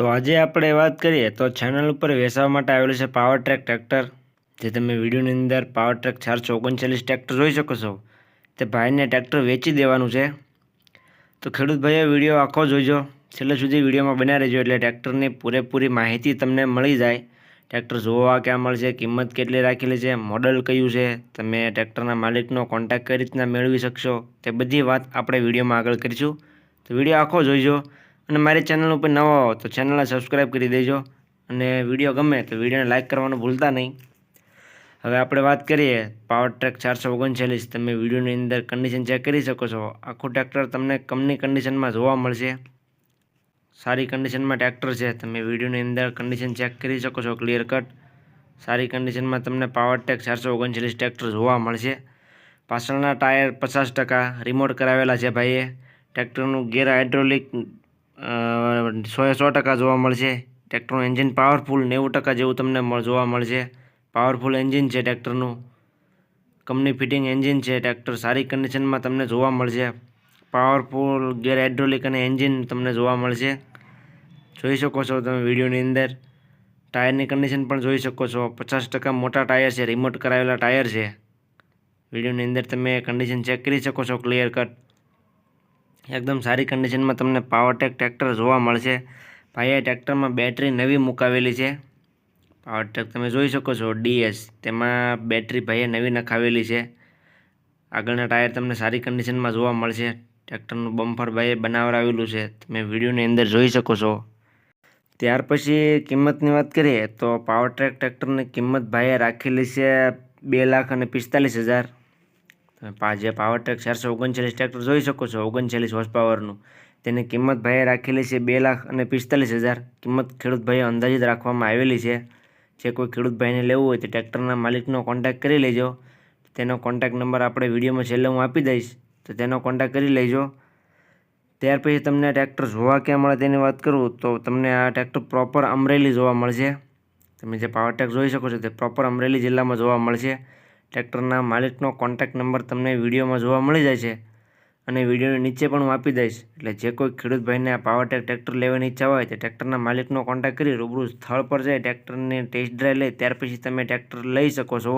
તો આજે આપણે વાત કરીએ તો ચેનલ ઉપર વેચવા માટે આવેલું છે પાવર ટ્રેક ટ્રેક્ટર જે તમે વિડીયોની અંદર પાવર ટ્રેક ચારસો ઓગણચાલીસ ટ્રેક્ટર જોઈ શકો છો. તે ભાઈને ટ્રેક્ટર વેચી દેવાનું છે. તો ખેડૂત ભાઈઓ, વીડિયો આખો જોઈજો છેલ્લે સુધી વિડીયોમાં બનાવી રહેજો એટલે ટ્રેક્ટરની પૂરેપૂરી માહિતી તમને મળી જાય. ટ્રેક્ટર જોવા ક્યાં મળશે, કિંમત કેટલી રાખેલી છે મોડલ કયું છે, તમે ટ્રેક્ટરના માલિકનો કોન્ટેક્ટ કઈ રીતના મેળવી શકશો, તે બધી વાત આપણે વિડીયોમાં આગળ કરીશું. તો વીડિયો આખો જોઈજો અને મારી ચેનલ ઉપર નવો આવો તો ચેનલને સબસ્ક્રાઈબ કરી દેજો. અને વીડિયો ગમે તો વિડીયોને લાઇક કરવાનું ભૂલતા નહીં. હવે આપણે વાત કરીએ પાવર ટ્રેક ચારસો ઓગણચાલીસ. તમે વિડીયોની અંદર કન્ડિશન ચેક કરી શકો છો. આખું ટ્રેક્ટર તમને કમની કન્ડિશનમાં જોવા મળશે. સારી કન્ડિશનમાં ટ્રેક્ટર છે. તમે વિડીયોની અંદર કન્ડિશન ચેક કરી શકો છો ક્લિયર કટ સારી કન્ડિશનમાં તમને પાવર ટ્રેક ચારસો ઓગણચાલીસ ટ્રેક્ટર જોવા મળશે. પાછળના ટાયર પચાસ ટકા રિમોટ કરાવેલા છે ભાઈએ. ટ્રેક્ટરનું ગેર હાઇડ્રોલિક સોએ સો ટકા જોવા મળશે. ટ્રેક્ટરનું એન્જિન પાવરફુલ, નેવું ટકા જેવું તમને જોવા મળશે. પાવરફુલ એન્જિન છે ટ્રેક્ટરનું. કંપની ફિટિંગ એન્જિન છે ટ્રેક્ટર, સારી કન્ડિશનમાં તમને જોવા મળશે. પાવરફુલ, ગેર હાઇડ્રોલિક અને એન્જિન તમને જોવા મળશે. જોઈ શકો છો તમે વિડીયોની અંદર. ટાયરની કન્ડિશન પણ જોઈ શકો છો. પચાસ ટકા મોટા ટાયર છે, રિમોટ કરાવેલા ટાયર છે. વિડીયોની અંદર તમે કન્ડિશન ચેક કરી શકો છો, ક્લિયર કટ. એકદમ સારી કન્ડિશનમાં તમને પાવરટેક ટ્રેક્ટર જોવા મળશે. ભાઈએ ટ્રેક્ટરમાં બેટરી નવી મુકાવેલી છે. પાવરટેક તમે જોઈ શકો છો ડીએસ તેમાં બેટરી ભાઈએ નવી નખાવેલી છે. આગળના ટાયર તમને સારી કન્ડિશનમાં જોવા મળશે. ટ્રેક્ટરનું બમ્ફર ભાઈએ બનાવરાવેલું છે. તમે વિડીયોની અંદર જોઈ શકો છો. ત્યાર પછી કિંમતની વાત કરીએ, તો પાવર ટ્રેક ટ્રેક્ટરની કિંમત ભાઈએ રાખેલી છે બે લાખ અને પિસ્તાલીસ હજાર. તમે જે પાવર ટ્રેક ચારસો ઓગણચાલીસ ટ્રેક્ટર જોઈ શકો છો, ઓગણચાલીસ હોર્સ પાવરનું તેની કિંમત ભાઈએ રાખેલી છે બે લાખ અને પિસ્તાલીસ હજાર. કિંમત ખેડૂત ભાઈએ અંદાજિત રાખવામાં આવેલી છે. જે કોઈ ખેડૂત ભાઈને લેવું હોય તો ટ્રેક્ટરના માલિકનો કોન્ટેક્ટ કરી લેજો. તેનો કોન્ટેક્ટ નંબર આપણે વિડીયોમાં છેલ્લે હું આપી દઈશ. તો તેનો કોન્ટેક્ટ કરી લેજો. ત્યાર પછી તમને ટ્રેક્ટર જોવા ક્યાં મળે તેની વાત કરું તો તમને આ ટ્રેક્ટર પ્રોપર અમરેલી જોવા મળશે. તમે જે પાવર ટ્રેક જોઈ શકો છો તે પ્રોપર અમરેલી જિલ્લામાં જોવા મળશે. ટ્રેક્ટરના માલિકનો કોન્ટેક્ટ નંબર તમને વિડીયોમાં જોવા મળી જાય છે. અને વિડીયોની નીચે પણ હું આપી દઈશ. એટલે જે કોઈ ખેડૂત ભાઈને આ પાવરટેક ટ્રેક્ટર લેવાની ઈચ્છા હોય તે ટ્રેક્ટરના માલિકનો કોન્ટેક્ટ કરી રૂબરૂ સ્થળ પર જઈ ટ્રેક્ટરને ટેસ્ટ ડ્રાઈવ લઈ, ત્યાર પછી તમે ટ્રેક્ટર લઈ શકો છો.